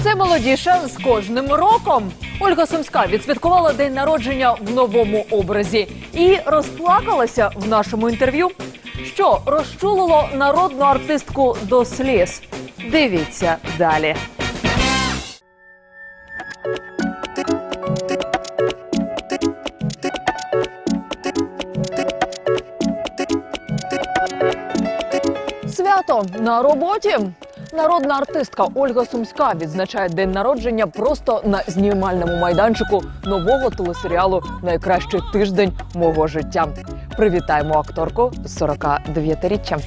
все молодіше з кожним роком. Ольга Сумська відсвяткувала день народження в новому образі і розплакалася в нашому інтерв'ю. Що розчулило народну артистку до сліз? Дивіться далі. Свято на роботі. Народна артистка Ольга Сумська відзначає день народження просто на знімальному майданчику нового телесеріалу Найкращий тиждень мого життя. Привітаємо акторку з 49-річчям.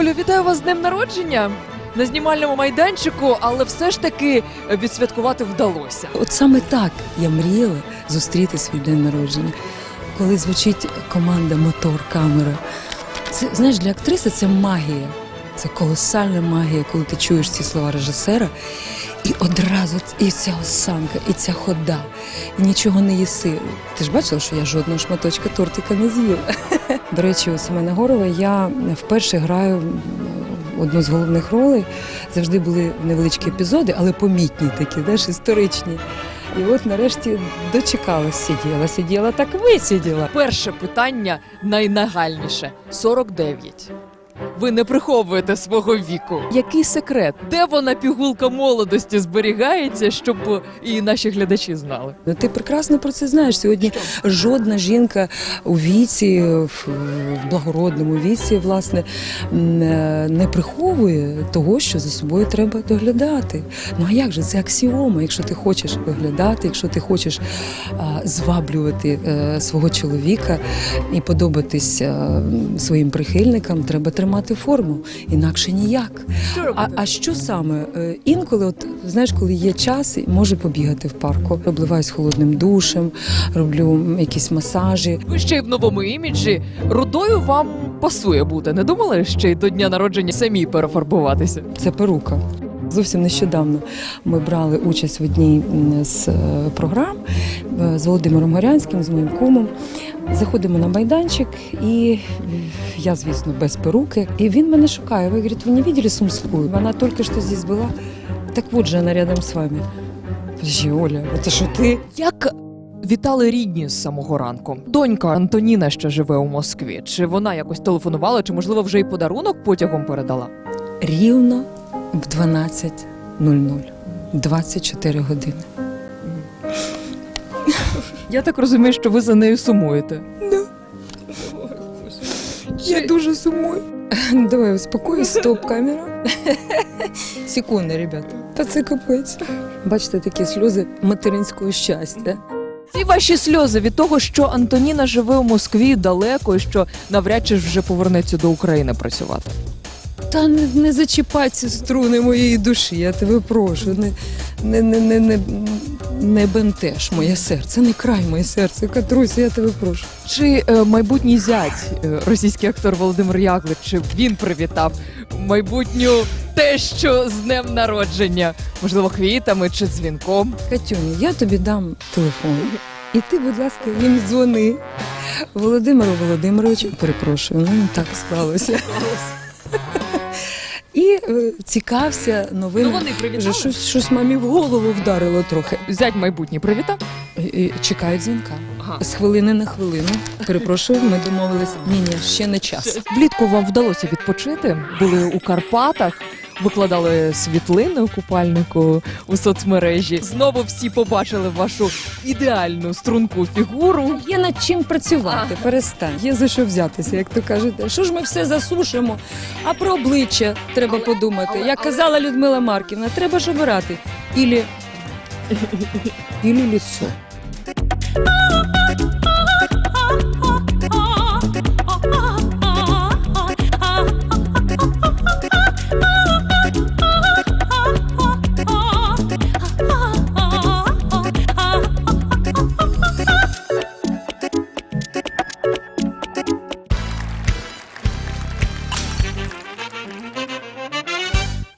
Олю, вітаю вас з днем народження на знімальному майданчику, але все ж таки відсвяткувати вдалося. От саме так я мріяла зустріти свій день народження. Коли звучить команда мотор, камера. Це знаєш, для актриси це магія. Це колосальна магія, коли ти чуєш ці слова режисера, і одразу і ця осанка, і ця хода, і нічого не їси. Ти ж бачила, що я жодного шматочка тортика не з'їла. До речі, у Семена Горова я вперше граю одну з головних ролей. Завжди були невеличкі епізоди, але помітні такі, знаєш, історичні. І от нарешті дочекалась, сиділа, сиділа, так висиділа. Перше питання найнагальніше 49. Ви не приховуєте свого віку. Який секрет? Де вона пігулка молодості зберігається, щоб і наші глядачі знали? Ну, ти прекрасно про це знаєш. Сьогодні жодна жінка у віці, в, благородному віці, власне, е, не приховує того, що за собою треба доглядати. Ну а як же це аксіома? Якщо ти хочеш доглядати, якщо ти хочеш зваблювати е, свого чоловіка і подобатись е, своїм прихильникам, треба тримати форму, інакше ніяк. А, а що саме? Е, Інколи, от знаєш, коли є час, можу побігати в парку. Обливаюсь холодним душем, роблю якісь масажі. Ви ще й в новому іміджі. Рудою вам пасує бути. Не думали ще й до дня народження самі перефарбуватися? Це перука. Зовсім нещодавно ми брали участь в одній з е, програм е, з Володимиром Горянським, з моїм кумом. Заходимо на майданчик, і я, звісно, без перуки. І він мене шукає. Ви говорить, ви не бачили Сумську? Вона тільки що здесь була. Так от же вона рядом з вами. Подожди, Оля, це що ти? Як вітали рідні з самого ранку? Донька Антоніна ще живе у Москві. Чи вона якось телефонувала, чи можливо вже й подарунок потягом передала? Рівно в 12.00. 24 години. Я так розумію, що ви за нею сумуєте. Я дуже сумую. Давай успокойся, стоп, камера. Секунди, ребята. Та це капець. Бачите, такі сльози материнського щастя. Ці ваші сльози від того, що Антоніна живе у Москві далеко і що навряд чи ж вже повернеться до України працювати. Та не, не зачіпай ці струни моєї душі, я тебе прошу. Не, не, не, не, не, не бентеж моє серце, не край моє серце. Катруся, я тебе прошу. Чи е, майбутній зять, е, російський актор Володимир Яглик, чи він привітав майбутню тещу з днем народження? Можливо, квітами чи дзвінком? Катюню, я тобі дам телефон. І ти, будь ласка, їм дзвони. Володимиру Володимировичу, перепрошую, ну так склалося. І новини. Ну, вони Вже щось, щось мамі в голову вдарило трохи. Зять майбутнє привітав. І- і Чекають дзвінка. Ага. З хвилини на хвилину. Перепрошую, ми домовились. Ні, ні, ще не час. Влітку вам вдалося відпочити. Були у Карпатах, викладали світлини у купальнику у соцмережі. Знову всі побачили вашу ідеальну струнку фігуру. Є над чим працювати, перестань. Є за що взятися, як то кажете. Що ж ми все засушимо? А про обличчя треба подумати. Як казала Людмила Марківна, треба ж обирати. Ілі, ілі лісо.